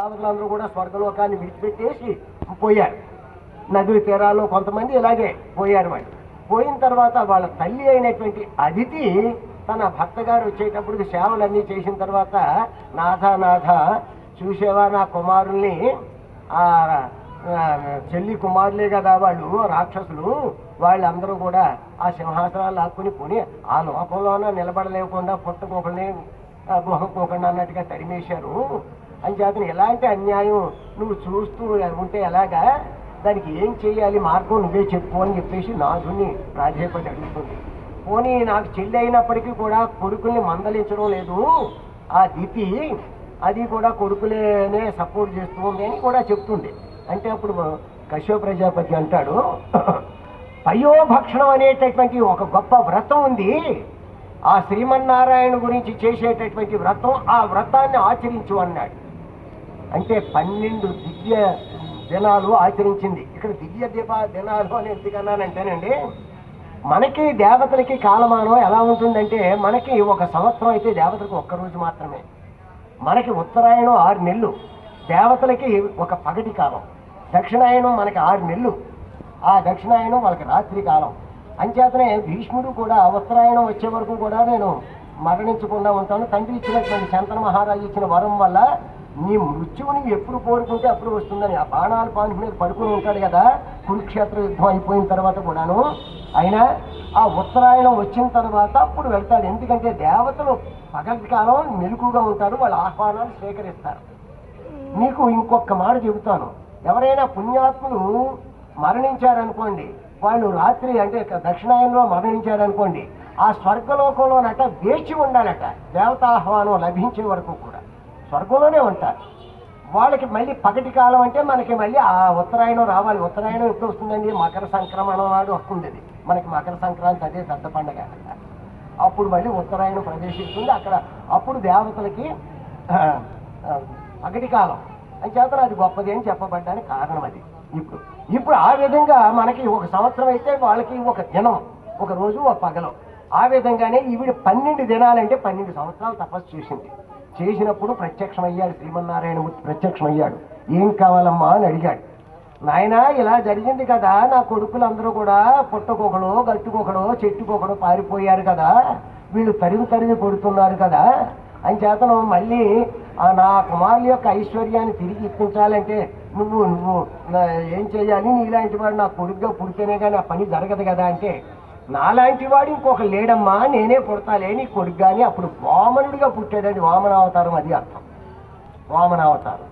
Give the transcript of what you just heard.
దేవతలందరూ కూడా స్వర్గలోకాన్ని విడిచిపెట్టేసి పోయారు. నదుల తీరాల్లో కొంతమంది ఇలాగే పోయారు వాళ్ళు. పోయిన తర్వాత వాళ్ళ తల్లి అయినటువంటి అదితి తన భర్త గారు వచ్చేటప్పుడు సేవలన్నీ చేసిన తర్వాత నాథ నాథ చూసేవా నా కుమారుల్ని? ఆ చెల్లి కుమారులే కదా వాళ్ళు రాక్షసులు. వాళ్ళందరూ కూడా ఆ సింహాసనాలు లాక్కుని పోని ఆ లోకంలోన నిలబడలేకుండా పుట్టకోకల్ని గుహకోకుండా అన్నట్టుగా తరిమేశారు. అని చేతను ఎలాంటి అన్యాయం నువ్వు చూస్తూ ఉంటే ఎలాగా? దానికి ఏం చేయాలి? మార్గం నువ్వే చెప్పు అని చెప్పేసి నాథుని ప్రాధేయపడి అడుగుతుంది. పోనీ నాకు చెల్లి అయినప్పటికీ కూడా కొడుకుల్ని మందలించడం లేదు. ఆ దితి అది కూడా కొడుకులేనే సపోర్ట్ చేస్తుంది అని కూడా చెప్తుంది అంటే అప్పుడు కశ్యప ప్రజాపతి అంటాడు పయోభక్షణం అనేటటువంటి ఒక గొప్ప వ్రతం ఉంది. ఆ శ్రీమన్నారాయణ గురించి చేసేటటువంటి వ్రతం ఆ వ్రతాన్ని ఆచరించు అన్నాడు. అంటే పన్నెండు దివ్య దినాలు ఆచరించింది. ఇక్కడ దివ్య దీప దినాలు అని ఎందుకన్నానంటేనండి మనకి దేవతలకి కాలమానం ఎలా ఉంటుందంటే మనకి ఒక సంవత్సరం అయితే దేవతలకు ఒక్క రోజు మాత్రమే. మనకి ఉత్తరాయణం ఆరు నెలలు దేవతలకి ఒక పగటి కాలం దక్షిణాయనం మనకి ఆరు నెలలు ఆ దక్షిణాయనం వాళ్ళకి రాత్రి కాలం. అంచేతనే భీష్ముడు కూడా ఉత్తరాయణం వచ్చే వరకు కూడా నేను మరణించకుండా ఉంటాను. తండ్రి ఇచ్చినటువంటి శంతన మహారాజు ఇచ్చిన వరం వల్ల నీ మృత్యువుని ఎప్పుడు కోరుకుంటే అప్పుడు వస్తుందని ఆ బాణాలు పాను మీద పడుకుని ఉంటాడు కదా. కురుక్షేత్ర యుద్ధం అయిపోయిన తర్వాత కూడాను. అయినా ఆ ఉత్తరాయణం వచ్చిన తర్వాత అప్పుడు వెళ్తాడు. ఎందుకంటే దేవతలు పగటి కాలం మెలకుగా ఉంటారు. వాళ్ళ ఆహ్వానాలు స్వీకరిస్తారు. మీకు ఇంకొక మాట చెబుతాను. ఎవరైనా పుణ్యాత్ములు మరణించారనుకోండి వాళ్ళు రాత్రి అంటే దక్షిణాయనంలో మరణించారనుకోండి ఆ స్వర్గలోకంలోనట వేచి ఉండాలట దేవతాహ్వానం లభించే వరకు కూడా. స్వర్గంలోనే ఉంటారు. వాళ్ళకి మళ్ళీ పగటి కాలం అంటే మనకి మళ్ళీ ఆ ఉత్తరాయణం రావాలి. ఉత్తరాయణం ఎప్పుడు వస్తుందండి? మకర సంక్రమణం నాడు వస్తుంది అది. మనకి మకర సంక్రాంతి అదే పెద్ద పండగ అప్పుడు మళ్ళీ ఉత్తరాయణం ప్రవేశిస్తుంది. అక్కడ అప్పుడు దేవతలకి పగటి కాలం. అని చేత అది గొప్పది అని చెప్పబడ్డానికి కారణం అది. ఇప్పుడు ఇప్పుడు ఆ విధంగా మనకి ఒక సంవత్సరం అయితే వాళ్ళకి ఒక దినం ఒక రోజు ఒక పగలం. ఆ విధంగానే ఈవిడ పన్నెండు దినాలంటే పన్నెండు సంవత్సరాలు తపస్సు చేసింది. చేసినప్పుడు ప్రత్యక్షమయ్యాడు శ్రీమన్నారాయణమూర్తి ప్రత్యక్షమయ్యాడు. ఏం కావాలమ్మా? అని అడిగాడు. నాయన ఇలా జరిగింది కదా నా కొడుకులందరూ కూడా పుట్టకొకడో గట్టుకొకడో చెట్టుకొకడో పారిపోయారు కదా వీళ్ళు తరిమి తరిమి కొడుతున్నారు కదా అని చేతను మళ్ళీ నా కుమారుల యొక్క ఐశ్వర్యాన్ని తిరిగి ఇప్పించాలంటే నువ్వు నువ్వు ఏం చేయాలి? నీలాంటి వాడు నా కొడుగ్గా పుడితేనే కానీ ఆ పని జరగదు కదా అంటే నాలాంటి వాడు ఇంకొక లేడమ్మా నేనే పుడతాలే నీ కొడుకు కానీ అప్పుడు వామనుడిగా పుట్టాడండి. వామనావతారం అది అర్థం. వామనావతారం.